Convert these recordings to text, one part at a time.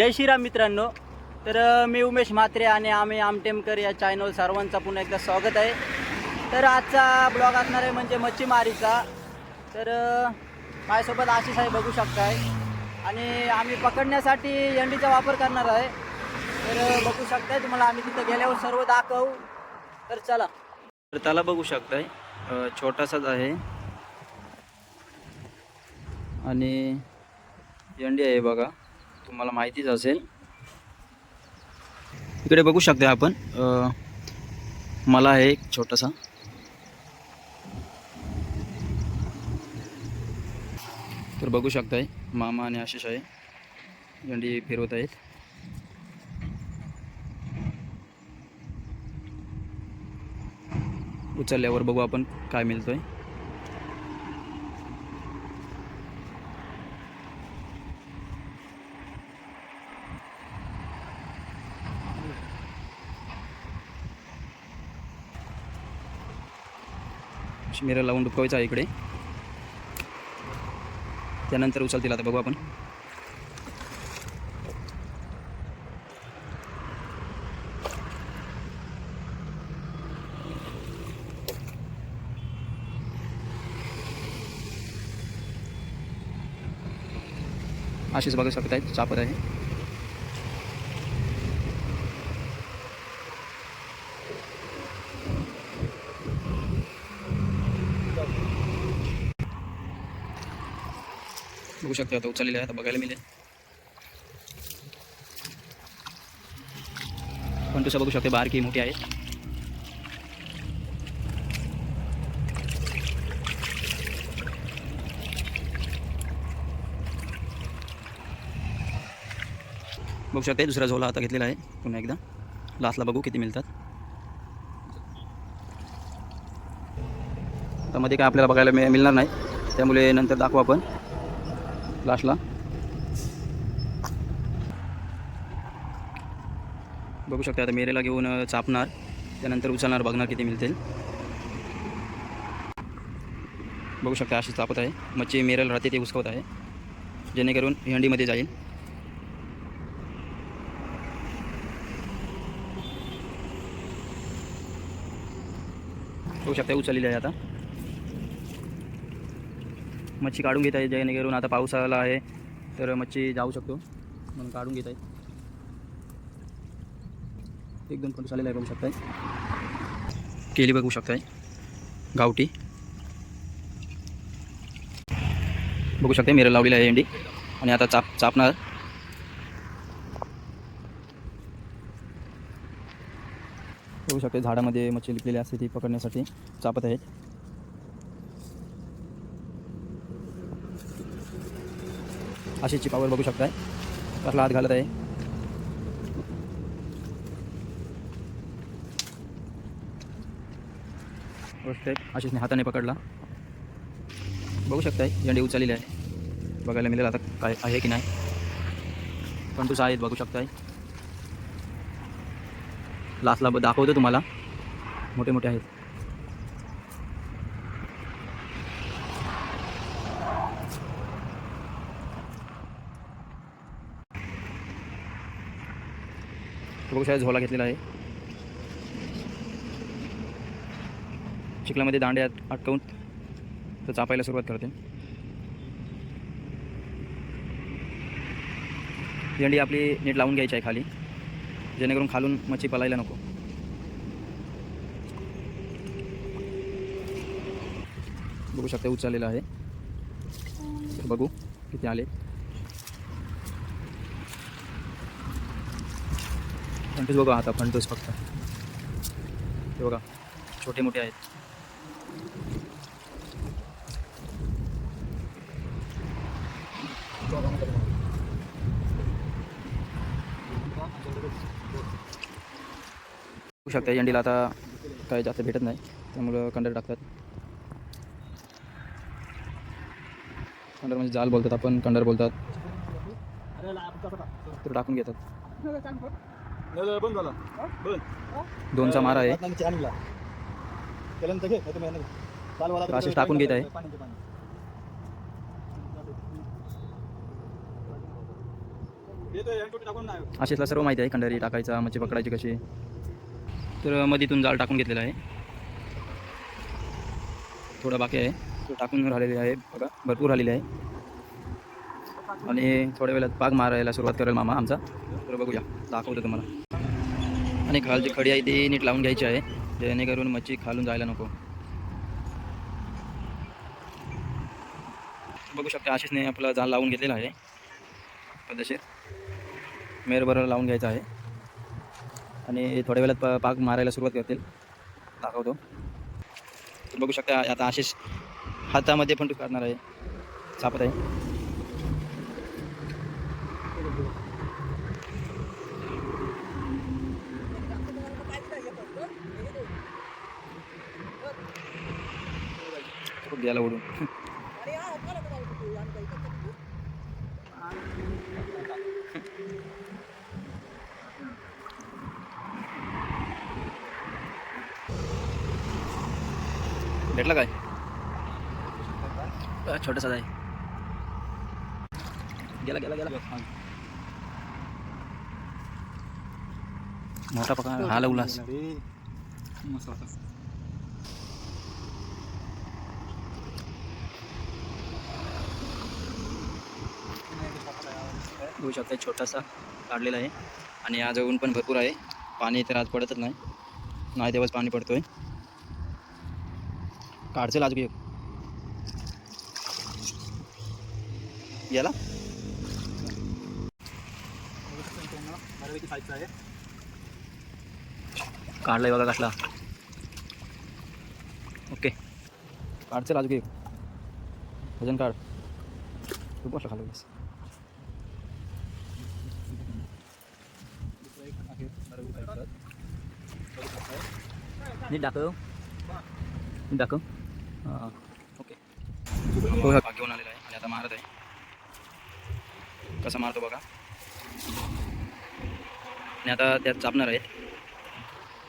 जय श्रीराम मित्रांनो. तर मी उमेश म्हात्रे आणि आम्ही आमटेमकर या चॅनल सर्वांचा पुन्हा एकदा स्वागत आहे. तर आजचा ब्लॉग असणार आहे म्हणजे मच्छीमारीचा. तर माझ्यासोबत आशिष आहे बघू शकताय. आणि आम्ही पकडण्यासाठी यंडीचा वापर करणार आहे. तर बघू शकताय तुम्हाला आम्ही तिथं गेल्यावर सर्व दाखवू. तर चला. तर त्याला बघू शकताय. छोटासाच आहे. आणि यंडी आहे बघा. तुम्हाला माहितीच असेल. इकडे बघू शकता आपण. मला आहे एक छोटासा. तर बघू शकताय मामा आणि आशिष आहे. यंडी फिरवत आहेत. उचलल्यावर बघू आपण काय मिळतोय. मिरर लावून डुबकावायचं आहे इकडे. त्यानंतर उचलतील आता बघू आपण. अशीच बघू शकत आहेत चापत आहे. बघू शकतो आता उचललेले आहे आता बघायला मिळेल. पण तुझं बघू शकते बारकी मोठी आहे. बघू शकते दुसरा झोला आता घेतलेला आहे पुन्हा एकदा. लास्टला बघू किती मिळतात. आता मध्ये काय आपल्याला बघायला मिळणार नाही. त्यामुळे नंतर दाखवू आपण. लास्टला. बघू शकता आता मेरेला घेऊन चापणार. त्यानंतर उचलणार बघणार किती मिळतील. बघू शकता अशी चापत आहे. मच्छी मेरेला राहते ते उचकवत आहे. जेणेकरून हंडीमध्ये जाईल. बघू शकता उचललेली आहे आता. मच्छी काढून घेत आहे जेणेकरून आता पाऊस आला आहे तर मच्छी जाऊ शकतो. म्हणून काढून घेत आहे. एक दोन फोटो आलेला आहे बघू शकताय. केली बघू शकताय. गावठी. बघू शकताय मिरर लावलेली आहे एंडी. आणि आता चाप चापणार. बघू शकते झाडामध्ये मच्छी लिपलेली असते ती पकडण्यासाठी. चापत आहेत अशी चिपावर बघू शकताय. कसला हात घालत आहे. गोष्ट आशिषने हाताने पकडला. बघू शकताय झेंडे उचललेले आहे. बघायला मिळेल आता काय आहे की नाही. पण तुझा आहेत बघू शकताय. लास्टला दाखवतो तुम्हाला. मोठे मोठे आहेत. बघू झोला घेतलेला आहे. चिखलामध्ये दांडे अटकवून तर चापायला सुरुवात करते. झेंडी आपली नीट लावून घ्यायची आहे खाली. जेणेकरून खालून मच्छी पलायला नको. बघू शकता उचललेलं आहे. तर बघू किती आले. फंटूस बघा आता फंटूस फक्त. हे बघा छोटे मोठे आहेत. होऊ शकता एंडीला आता काही जास्त भेटत नाही त्यामुळं कंडर टाकतात. कंडर म्हणजे जाल बोलतात आपण कंडर बोलतात. तर टाकून घेतात. बंद झाला. बंद. दोनचा मारा आहे. अशीच टाकून घेत आहे. आशिषला सर्व माहिती आहे खंडारी टाकायचा मच्छी पकडायची कशी. तर मधीतून जाळ टाकून घेतलेला आहे. थोडा बाकी आहे. तो टाकून राहिलेली आहे बघा भरपूर आलेली आहे. आणि थोड्या वेळात पाग मारायला सुरुवात करेल मामा आमचा. तर बघूया दाखवतो तुम्हाला. आणि खालची खडी आहे ती नीट लावून घ्यायची आहे. जेणेकरून मच्छी खालून जायला नको. बघू शकता आशिषने आपला जाल लावून घेतलेला आहे. पद्धतशीर मेरबरोबर लावून घ्यायचा आहे. आणि थोड्या वेळात प पाक मारायला सुरुवात करतील. दाखवतो. तर बघू शकता आता आशिष हातामध्ये पण करणार आहे. सापत आहे. त्याला उडून भेटला काय? अ, छोटासा आहे गेला गेला गेला. मोठा पका हा उलास बघू शकता छोटासा काढलेला आहे. आणि आज ऊन पण भरपूर आहे. पाणी तर आज पडतच नाही. नाही तेव्हाच पाणी पडतो आहे काढचेल आज एक याला? काढलाय बघा कसला. ओके. काढचेल आज एक वजन काढ. तू बसला खाली बस. नीट दाखव नीट दाखव ओके घेऊन आलेला आहे आणि आता मारत आहे कसा मारतो बघा आणि आता त्यात चापणार आहेत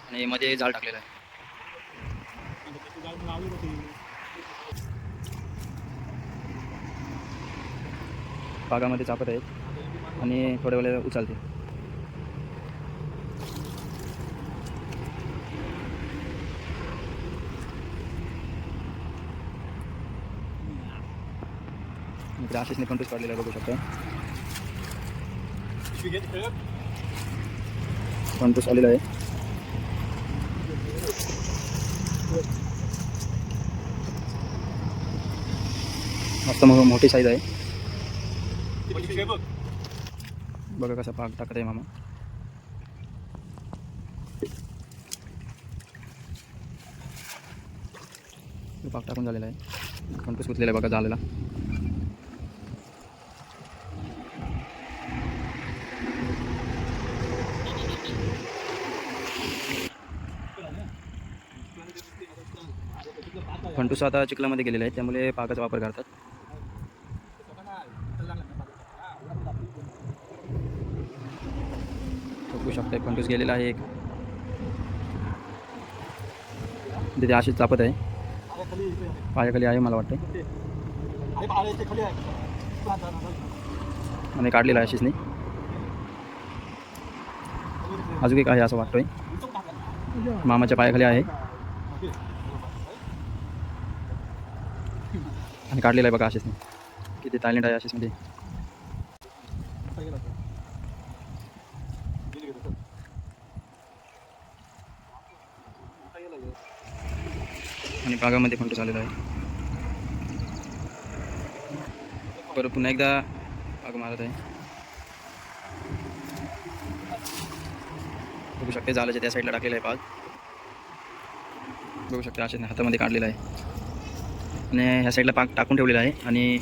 आणि मध्ये जाळ टाकलेलं आहे बागामध्ये चापत आहेत आणि थोड्या वेळेला उचलते इकडे आशिषने कंटूस काढलेला आहे बघू शकता. कंटूस आलेला आहे. मस्त मग मोठी साईज आहे. बघा कसा पाक टाकत आहे मामा. पाक टाकून झालेला आहे. कंटूस गुतलेला आहे बघा झालेला. फंटूस आता चिखलामध्ये गेलेला आहे त्यामुळे पाकाचा वापर करतात. बघू शकतोय फंटूस गेलेला आहे एक. तिथे अशीच चापत आहे. पायाखाली आहे मला वाटतं आणि काढलेला आहे अशीच नाही अजून एक आहे असं वाटतोय. मामाच्या पायाखाली आहे. आणि काढलेला आहे बघा आशिषने. किती टॅलेंट आहे आशिषमध्ये. आणि बागामध्ये पण तो चाललेला आहे. बरं पुन्हा एकदा बाग मारत आहे. बघू शकते झालं त्या साईडला टाकलेला आहे पाग. बघू शकते आशिषने हातामध्ये काढलेला आहे. आणि ह्या साईडला पाक टाकून ठेवलेला आहे आणि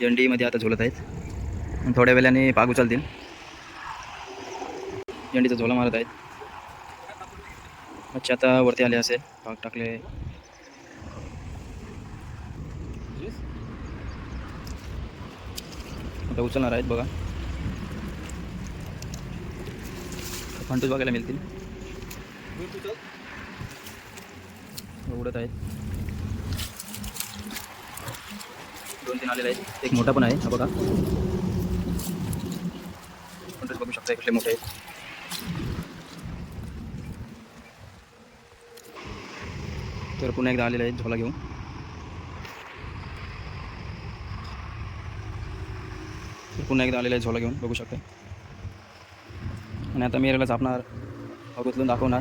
जंडीमध्ये आता झोलत आहेत. थोड्या वेळाने पाक उचलतील. जंडीचा झोला मारत आहेत. मच्छी आता वरती आले असेल पाक टाकले. आता उचलणार आहेत बघा. फंटूज बघायला मिळतील. उडत आहेत. दोन तीन आलेले आहेत. एक मोठा पण आहे हा बघा. फंटूस बघा शकता कसले मोठे आहेत. तर पुन्हा एकदा आलेले आहेत झोला घेऊन. तर पुन्हा एकदा आलेला आहे झोला घेऊन बघू शकता. आणि आता मी याला झापणार उचलून दाखवणार.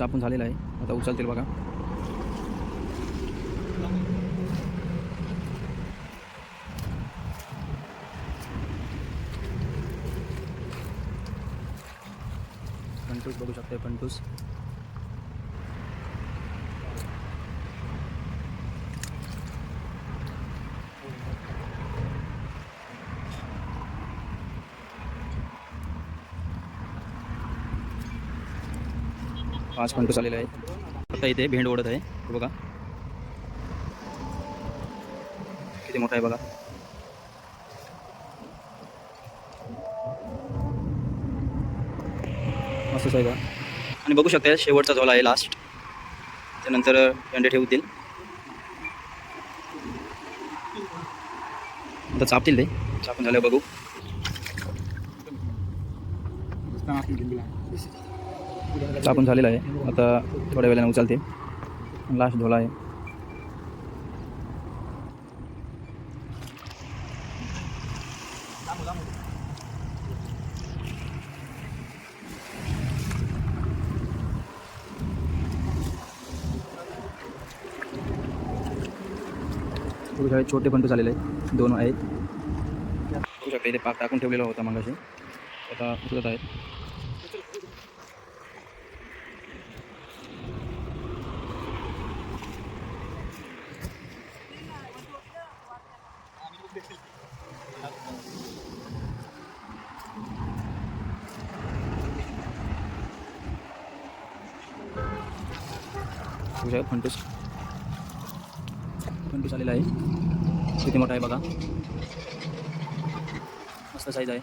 चापून झालेला आहे. आता उचलतील बघा. पंटूस बघू शकते पंटूस पाच पंटूस आलेले आहेत. आता इथे भेंड ओढत आहे. बघा. किती मोठा आहे बघा. असंच आहे का? आणि बघू शकता शेवटचा झोला आहे लास्ट त्यानंतर अंडे ठेवतील. आता चापतील ते. चापून झाल्यावर बघू. टाकून झालेला आहे. आता थोड्या वेळाने उचलते. लास्ट ढोला आहे. छोटे पण झालेले आहेत. दोन आहेत. बघू शकता इथे पाक टाकून ठेवलेला होता मगाशी. आता उचलत आहेत. बघू शकता फंटूस. फंटूस आलेला आहे. किती मोठा आहे बघा. मस्त साईज आहे.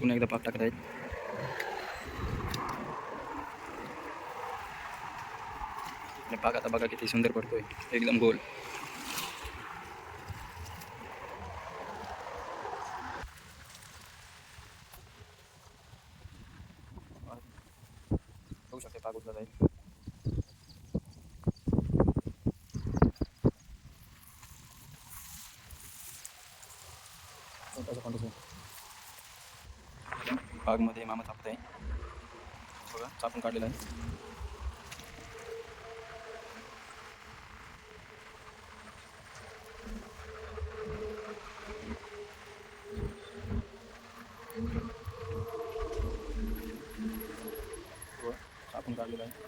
पुन्हा एकदा पाक टाकत आहेत. पाक आता बघा किती सुंदर पडतोय. एकदम गोल बघू शकते पाक उचलत आहे छोटासा पांडूस आहे बागमध्ये मामा चापत आहे बघा चापून काढलेला आहे बघा, चापून काढलेला आहे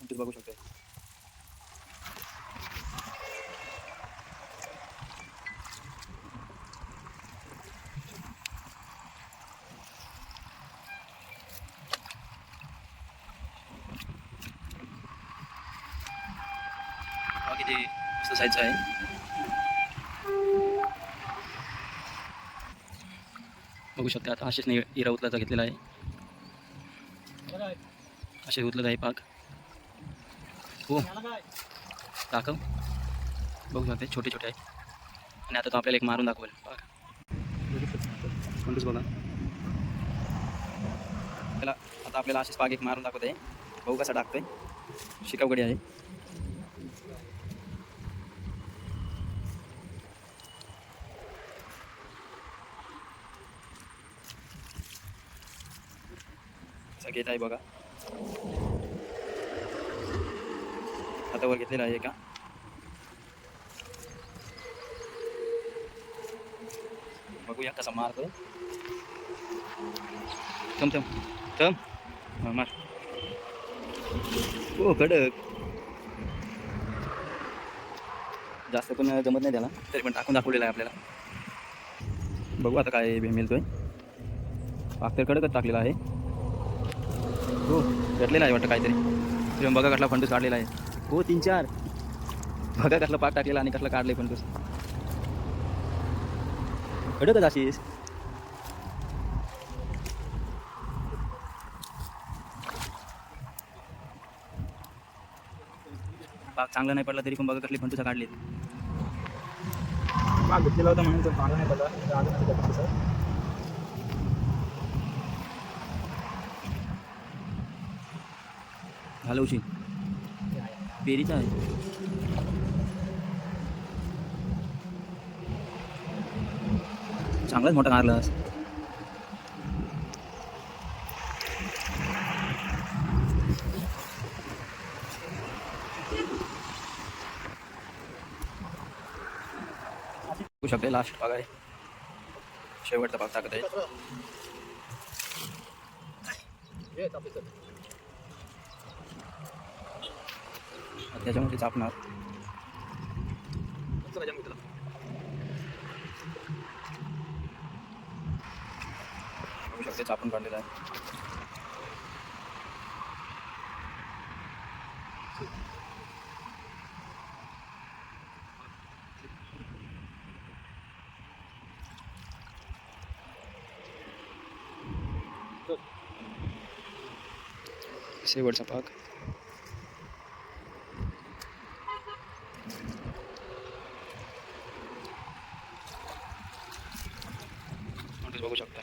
तुम्ही बघू शकता. हा आहे? बघू शकता आता असेच नाही इरा उतलाचा घेतलेला आहे. असे उतलत आहे पाक. दाखव बघू शकते छोटे छोटे आहे आणि आता तो आपल्याला एक मारून दाखवेल कोणतंच बघा त्याला आता आपल्याला असेच पाक एक मारून दाखवत आहे कसा टाकतोय शिकावगडी आहे घेत आहे बघा। हातावर घेतलेला आहे का बघूया कसा मारतो थम थम थम मार हो कडक. जास्त पण जमत नाही त्याला. तरी पण टाकून दाखवलेला आहे आपल्याला. बघू आता काय मिळतोय. पाक तर कडकच टाकलेला आहे. हो भेटलेला आहे वाटतं काहीतरी. बघा कटला फंडूस काढलेला आहे. हो तीन चार. बघा कसला पाक टाकलेला आणि कसला काढले फंडूस घडतच अशीस. पाक चांगला नाही पडला तरी पण बघा कसली फंटुसा काढली. पाक घेतलेला होता म्हणून चांगला नाही पडला. तर आलं नाही पडलं तसं. घालवशी पेरीचा आहे. चांगलाच मोठा मारलास बघू शकते लास्ट भाग आहे शेवटचा भाग टाकत आहे हे चापीस आहे. त्याच्यामध्ये चापणार. शकते चापून काढलेला आहे. शेवटचा भाग. बघू शकता.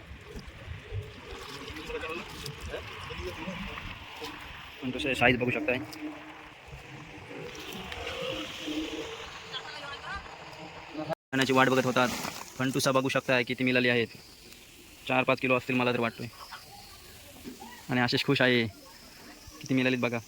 नोटीस साईज बघू शकताय? खाण्याची वाट बघत होतात. फंटुसा बघू शकताय किती मिळाली आहेत. चार पाच किलो असतील मला तर वाटतोय. आणि आशिष खुश आहे किती मिळालीत बघा.